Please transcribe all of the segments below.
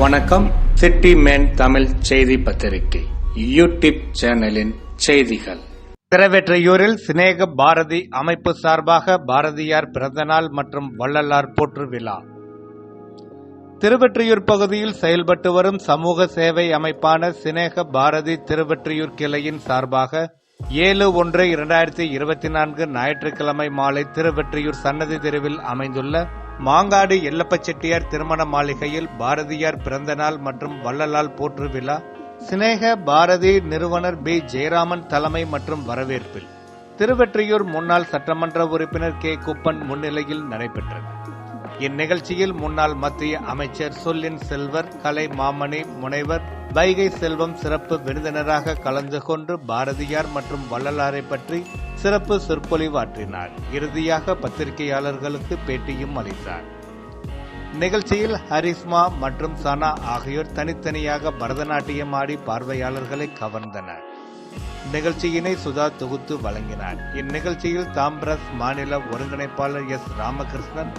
வணக்கம். City man Tamil செய்தி பத்திரிகை. யூடியூப் சேனலின் செய்திகள். திருவெற்றியூரில் சிநேக பாரதி அமைப்பு சார்பாக பாரதியார் பிறந்தநாள் மற்றும் வள்ளலார் போற்று விழா. திருவெற்றியூர் பகுதியில் செயல்பட்டு வரும் சமூக சேவை அமைப்பான சிநேக பாரதி திருவெற்றியூர் கிளையின் சார்பாக ஏழு ஒன்று இரண்டாயிரத்தி இருபத்தி நான்கு ஞாயிற்றுக்கிழமை மாலை திருவெற்றியூர் சன்னதி தெருவில் அமைந்துள்ள மாங்காடு எல்லப்ப செட்டியார் திருமண மாளிகையில் பாரதியார் பிறந்தநாள் மற்றும் வள்ளலால் போற்று விழா சினேக பாரதி நிறுவனர் பி. ஜெயராமன் தலைமை மற்றும் வரவேற்பில் திருவெற்றியூர் முன்னாள் சட்டமன்ற உறுப்பினர் கே. குப்பன் முன்னிலையில் நடைபெற்றது. இந்நிகழ்ச்சியில் முன்னாள் மத்திய அமைச்சர் சொல்லின் செல்வர் கலை மாமணி முனைவர் வைகை செல்வம் சிறப்பு விருந்தினராக கலந்து கொண்டு பாரதியார் மற்றும் வள்ளலாரை பற்றி சிறப்பு சொற்பொழிவாற்றினார். இறுதியாக பத்திரிகையாளர்களுக்கு பேட்டியும் அளித்தார். நிகழ்ச்சியில் ஹரிஸ்மா மற்றும் சனா ஆகியோர் தனித்தனியாக பரதநாட்டியம் ஆடி பார்வையாளர்களை கவர்ந்தனர். நிகழ்ச்சியினை சுதா தொகுத்து வழங்கினார். இந்நிகழ்ச்சியில் தாம்பரஸ் மாநில ஒருங்கிணைப்பாளர் எஸ் ராமகிருஷ்ணன்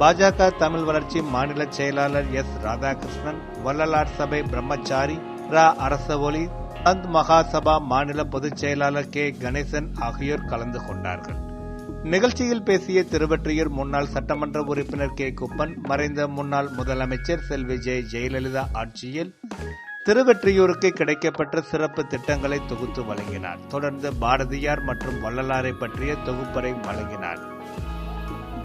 பாஜக தமிழ் வளர்ச்சி மாநில செயலாளர் எஸ் ராதாகிருஷ்ணன் வள்ளலார் சபை பிரம்மச்சாரி ரா அரசவொலி சந்த் மகாசபா மாநில பொதுச் செயலாளர் கே. கணேசன் ஆகியோர் கலந்து கொண்டார்கள். நிகழ்ச்சியில் பேசிய திருவற்றியூர் முன்னாள் சட்டமன்ற உறுப்பினர் கே. குப்பன் மறைந்த முன்னாள் முதலமைச்சர் செல்வி ஜெயலலிதா ஆட்சியில் திருவெற்றியூருக்கு கிடைக்கப்பட்ட சிறப்பு திட்டங்களை தொகுத்து வழங்கினார். தொடர்ந்து பாரதியார் மற்றும் வள்ளலாரை பற்றிய தொகுப்பறை வழங்கினார்.